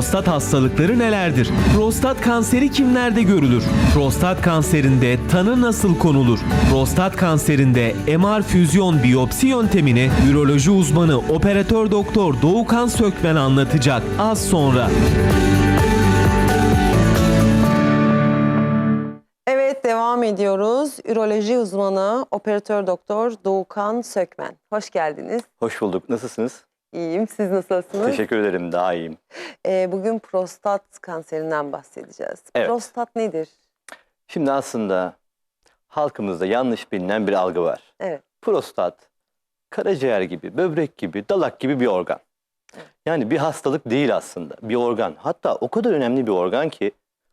Prostat hastalıkları nelerdir? Prostat kanseri kimlerde görülür? Prostat kanserinde tanı nasıl konulur? Prostat kanserinde MR füzyon biyopsi yöntemini üroloji uzmanı operatör doktor Doğukan Sökmen anlatacak az sonra. Evet devam ediyoruz. Üroloji uzmanı operatör doktor Doğukan Sökmen. Hoş geldiniz. Hoş bulduk. Nasılsınız? İyiyim. Siz nasılsınız? Teşekkür ederim. Daha iyiyim. Ee, bugün prostat kanserinden bahsedeceğiz. Evet. Prostat nedir? Şimdi aslında halkımızda yanlış bilinen bir algı var. Evet. Prostat, karaciğer gibi, böbrek gibi, dalak gibi bir organ. Yani bir hastalık değil aslında. Bir organ. Hatta o kadar önemli bir organ ki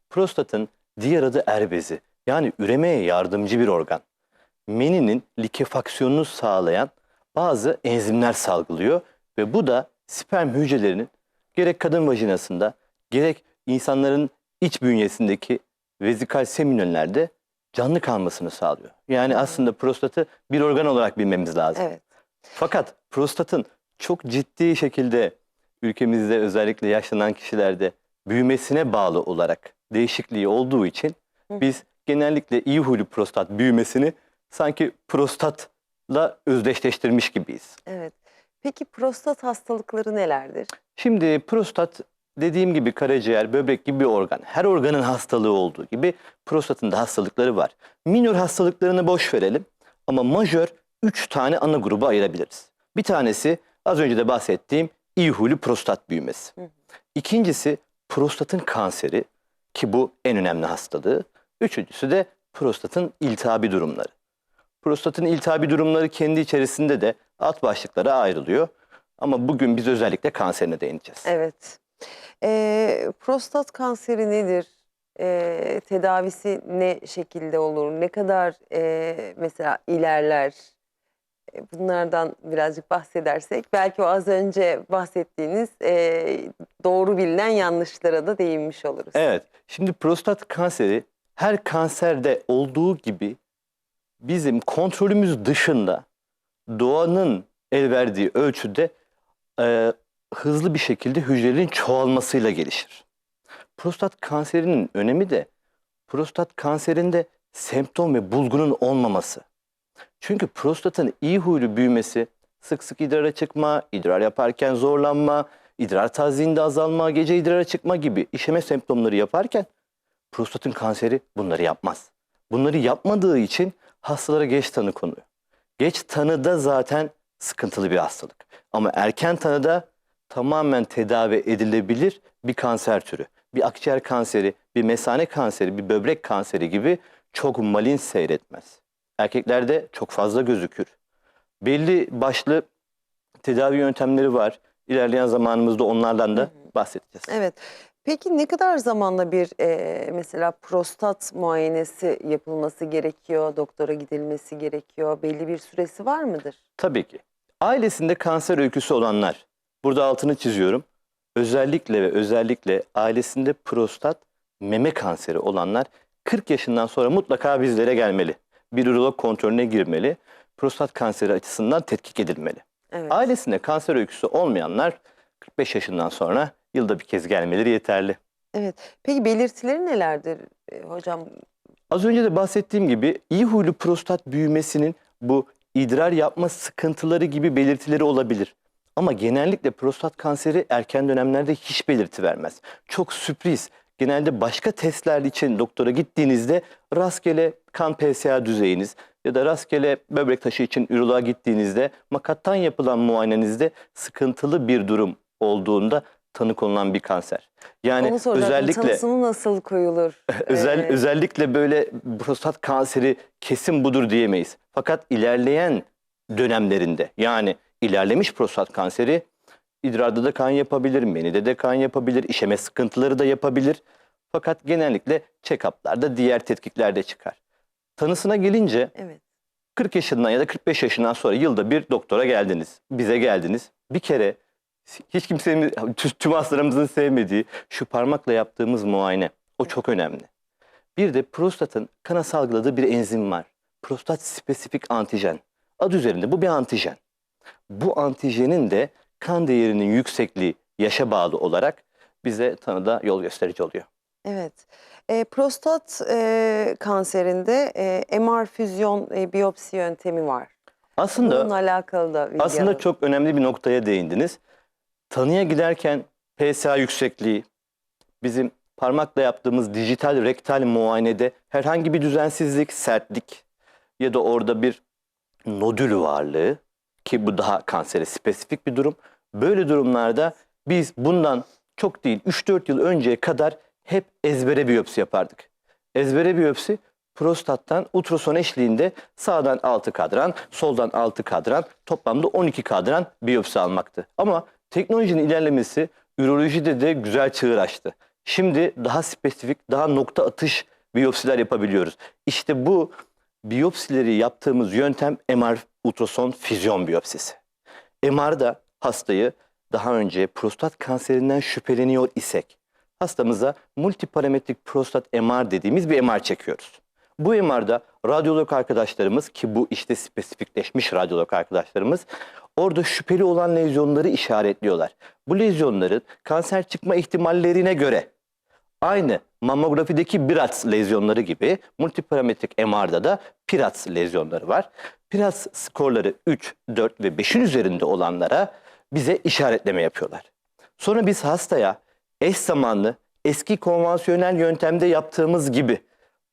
prostatın diğer adı er bezi. Yani üremeye yardımcı bir organ. Meninin likefaksiyonunu sağlayan bazı enzimler salgılıyor ve bu da sperm hücrelerinin gerek kadın vajinasında gerek insanların iç bünyesindeki vezikal seminöllerde canlı kalmasını sağlıyor. Yani aslında prostatı bir organ olarak bilmemiz lazım. Evet. Fakat prostatın çok ciddi şekilde ülkemizde özellikle yaşlanan kişilerde büyümesine bağlı olarak değişikliği olduğu için biz genellikle iyi huylu prostat büyümesini sanki prostatla özdeşleştirmiş gibiyiz. Evet. Peki prostat hastalıkları nelerdir? Şimdi prostat dediğim gibi karaciğer, böbrek gibi bir organ. Her organın hastalığı olduğu gibi prostatın da hastalıkları var. Minor hastalıklarını boş verelim ama majör 3 tane ana gruba ayırabiliriz. Bir tanesi az önce de bahsettiğim iyi huylu prostat büyümesi. Hı hı. İkincisi prostatın kanseri ki bu en önemli hastalığı. Üçüncüsü de prostatın iltihabi durumları. Prostatın iltihabi durumları kendi içerisinde de alt başlıklara ayrılıyor. Ama bugün biz özellikle kanserine değineceğiz. Evet. Ee, prostat kanseri nedir? Ee, tedavisi ne şekilde olur? Ne kadar ee, mesela ilerler? Ee, Bunlardan birazcık bahsedersek belki o az önce bahsettiğiniz ee, doğru bilinen yanlışlara da değinmiş oluruz. Evet. Şimdi prostat kanseri her kanserde olduğu gibi bizim kontrolümüz dışında doğanın el verdiği ölçüde e, hızlı bir şekilde hücrelerin çoğalmasıyla gelişir. Prostat kanserinin önemi de prostat kanserinde semptom ve bulgunun olmaması. Çünkü prostatın iyi huylu büyümesi, sık sık idrara çıkma, idrar yaparken zorlanma, idrar tazliğinde azalma, gece idrara çıkma gibi işeme semptomları yaparken prostatın kanseri bunları yapmaz. Bunları yapmadığı için hastalara geç tanı konuyor. Geç tanıda zaten sıkıntılı bir hastalık. Ama erken tanıda tamamen tedavi edilebilir bir kanser türü. Bir akciğer kanseri, bir mesane kanseri, bir böbrek kanseri gibi çok malin seyretmez. Erkeklerde çok fazla gözükür. Belli başlı tedavi yöntemleri var. İlerleyen zamanımızda onlardan da bahsedeceğiz. Evet. Peki ne kadar zamanla bir ee, mesela prostat muayenesi yapılması gerekiyor? Doktora gidilmesi gerekiyor? Belli bir süresi var mıdır? Tabii ki. Ailesinde kanser öyküsü olanlar, burada altını çiziyorum. Özellikle ve özellikle ailesinde prostat, meme kanseri olanlar 40 yaşından sonra mutlaka bizlere gelmeli. Bir urolog kontrolüne girmeli. Prostat kanseri açısından tetkik edilmeli. Evet. Ailesinde kanser öyküsü olmayanlar 45 yaşından sonra yılda bir kez gelmeleri yeterli. Evet. Peki belirtileri nelerdir e, hocam? Az önce de bahsettiğim gibi iyi huylu prostat büyümesinin bu idrar yapma sıkıntıları gibi belirtileri olabilir. Ama genellikle prostat kanseri erken dönemlerde hiç belirti vermez. Çok sürpriz. Genelde başka testler için doktora gittiğinizde rastgele kan PSA düzeyiniz ya da rastgele böbrek taşı için üroloğa gittiğinizde makattan yapılan muayenenizde sıkıntılı bir durum olduğunda tanı konulan bir kanser. Yani Onu soracaktım. özellikle Tanısını nasıl koyulur? Özel, Ee, özellikle böyle prostat kanseri kesin budur diyemeyiz. Fakat ilerleyen dönemlerinde yani ilerlemiş prostat kanseri idrarda da kan yapabilir, menide de kan yapabilir, işeme sıkıntıları da yapabilir. Fakat genellikle check-up'larda diğer tetkiklerde çıkar. Tanısına gelince Evet. 40 yaşından ya da 45 yaşından sonra yılda bir doktora geldiniz. Bize geldiniz. Bir kere hiç kimsenin, tü- tüm hastalarımızın sevmediği şu parmakla yaptığımız muayene. O çok önemli. Bir de prostatın kana salgıladığı bir enzim var. Prostat spesifik antijen. Adı üzerinde bu bir antijen. Bu antijenin de kan değerinin yüksekliği yaşa bağlı olarak bize tanıda yol gösterici oluyor. Evet. E, prostat e, kanserinde e, MR füzyon e, biyopsi yöntemi var. Aslında Bununla alakalı da bilgi Aslında çok önemli bir noktaya değindiniz. Tanıya giderken PSA yüksekliği, bizim parmakla yaptığımız dijital rektal muayenede herhangi bir düzensizlik, sertlik ya da orada bir nodül varlığı ki bu daha kansere spesifik bir durum. Böyle durumlarda biz bundan çok değil 3-4 yıl önceye kadar hep ezbere biyopsi yapardık. Ezbere biyopsi prostattan ultrason eşliğinde sağdan 6 kadran, soldan 6 kadran, toplamda 12 kadran biyopsi almaktı. Ama teknolojinin ilerlemesi ürolojide de güzel çığır açtı. Şimdi daha spesifik, daha nokta atış biyopsiler yapabiliyoruz. İşte bu biyopsileri yaptığımız yöntem MR ultrason füzyon biyopsisi. MR'da hastayı daha önce prostat kanserinden şüpheleniyor isek hastamıza multiparametrik prostat MR dediğimiz bir MR çekiyoruz. Bu MR'da radyolog arkadaşlarımız ki bu işte spesifikleşmiş radyolog arkadaşlarımız orada şüpheli olan lezyonları işaretliyorlar. Bu lezyonların kanser çıkma ihtimallerine göre aynı mamografideki BIRATS lezyonları gibi multiparametrik MR'da da PIRATS lezyonları var. PIRATS skorları 3, 4 ve 5'in üzerinde olanlara bize işaretleme yapıyorlar. Sonra biz hastaya eş zamanlı eski konvansiyonel yöntemde yaptığımız gibi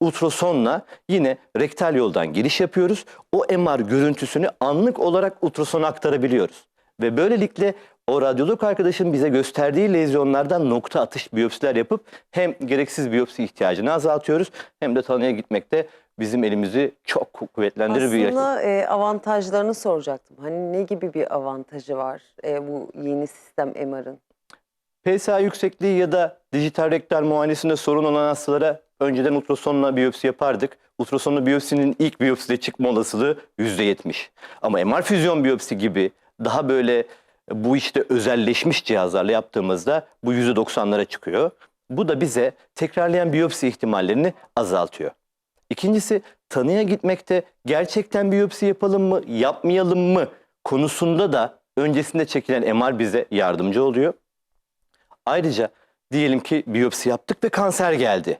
ultrasonla yine rektal yoldan giriş yapıyoruz. O MR görüntüsünü anlık olarak ultrasona aktarabiliyoruz. Ve böylelikle o radyolog arkadaşın bize gösterdiği lezyonlardan nokta atış biyopsiler yapıp hem gereksiz biyopsi ihtiyacını azaltıyoruz hem de tanıya gitmekte bizim elimizi çok kuvvetlendirir bir Aslında e, avantajlarını soracaktım. Hani ne gibi bir avantajı var e, bu yeni sistem MR'ın? PSA yüksekliği ya da dijital rektal muayenesinde sorun olan hastalara önceden ultrasonla biyopsi yapardık. Ultrasonlu biyopsinin ilk biyopside çıkma olasılığı %70. Ama MR füzyon biyopsi gibi daha böyle bu işte özelleşmiş cihazlarla yaptığımızda bu %90'lara çıkıyor. Bu da bize tekrarlayan biyopsi ihtimallerini azaltıyor. İkincisi tanıya gitmekte gerçekten biyopsi yapalım mı, yapmayalım mı konusunda da öncesinde çekilen MR bize yardımcı oluyor. Ayrıca diyelim ki biyopsi yaptık ve kanser geldi.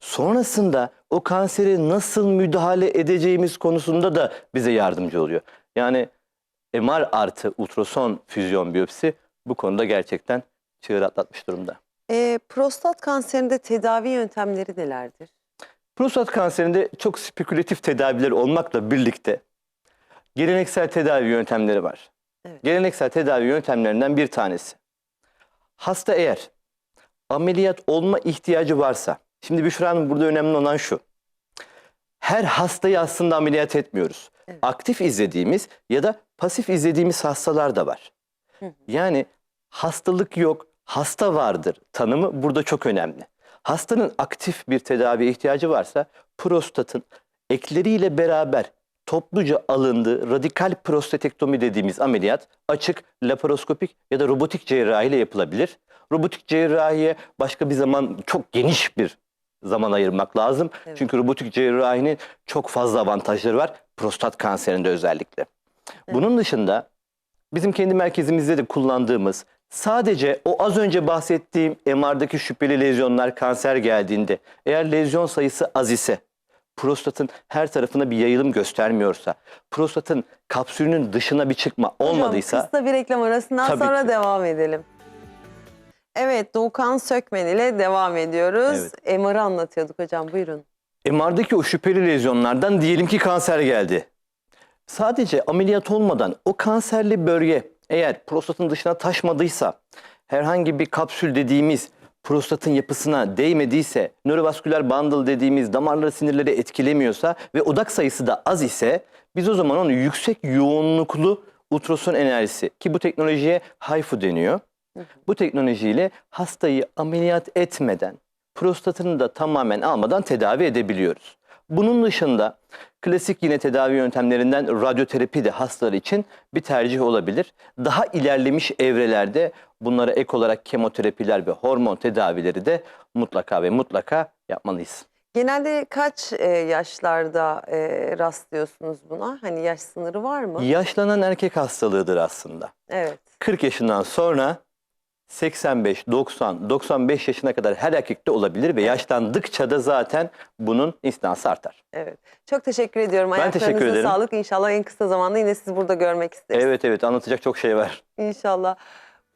Sonrasında o kansere nasıl müdahale edeceğimiz konusunda da bize yardımcı oluyor. Yani MR artı ultrason füzyon biyopsi bu konuda gerçekten çığır atlatmış durumda. E, prostat kanserinde tedavi yöntemleri nelerdir? Prostat kanserinde çok spekülatif tedaviler olmakla birlikte geleneksel tedavi yöntemleri var. Evet. Geleneksel tedavi yöntemlerinden bir tanesi. Hasta eğer ameliyat olma ihtiyacı varsa, şimdi Büşra Hanım burada önemli olan şu. Her hastayı aslında ameliyat etmiyoruz. Evet. Aktif izlediğimiz ya da pasif izlediğimiz hastalar da var. Hı hı. Yani hastalık yok, hasta vardır tanımı burada çok önemli. Hastanın aktif bir tedaviye ihtiyacı varsa prostatın ekleriyle beraber topluca alındığı radikal prostatektomi dediğimiz ameliyat açık, laparoskopik ya da robotik cerrahi ile yapılabilir. Robotik cerrahiye başka bir zaman çok geniş bir zaman ayırmak lazım. Evet. Çünkü robotik cerrahinin çok fazla avantajları var prostat kanserinde özellikle. Bunun dışında bizim kendi merkezimizde de kullandığımız sadece o az önce bahsettiğim MR'daki şüpheli lezyonlar kanser geldiğinde eğer lezyon sayısı az ise prostatın her tarafına bir yayılım göstermiyorsa, prostatın kapsülünün dışına bir çıkma olmadıysa Hocam kısa bir reklam arasından sonra ki. devam edelim. Evet Doğukan Sökmen ile devam ediyoruz. MR'ı anlatıyorduk hocam buyurun. MR'daki o şüpheli lezyonlardan diyelim ki kanser geldi. Sadece ameliyat olmadan o kanserli bölge eğer prostatın dışına taşmadıysa, herhangi bir kapsül dediğimiz prostatın yapısına değmediyse, nörovasküler bundle dediğimiz damarları sinirleri etkilemiyorsa ve odak sayısı da az ise biz o zaman onu yüksek yoğunluklu ultrason enerjisi ki bu teknolojiye HIFU deniyor. Bu teknolojiyle hastayı ameliyat etmeden prostatını da tamamen almadan tedavi edebiliyoruz. Bunun dışında klasik yine tedavi yöntemlerinden radyoterapi de hastalar için bir tercih olabilir. Daha ilerlemiş evrelerde bunlara ek olarak kemoterapiler ve hormon tedavileri de mutlaka ve mutlaka yapmalıyız. Genelde kaç e, yaşlarda e, rastlıyorsunuz buna? Hani yaş sınırı var mı? Yaşlanan erkek hastalığıdır aslında. Evet. 40 yaşından sonra 85, 90, 95 yaşına kadar her erkekte olabilir ve yaşlandıkça da zaten bunun instansı artar. Evet. Çok teşekkür ediyorum. Ben teşekkür ederim. sağlık. İnşallah en kısa zamanda yine sizi burada görmek isteriz. Evet evet anlatacak çok şey var. İnşallah.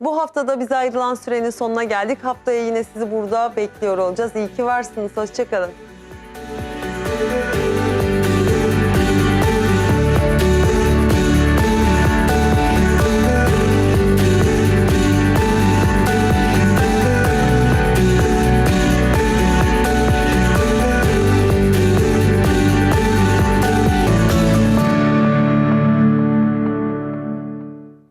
Bu haftada bize ayrılan sürenin sonuna geldik. Haftaya yine sizi burada bekliyor olacağız. İyi ki varsınız. Hoşçakalın.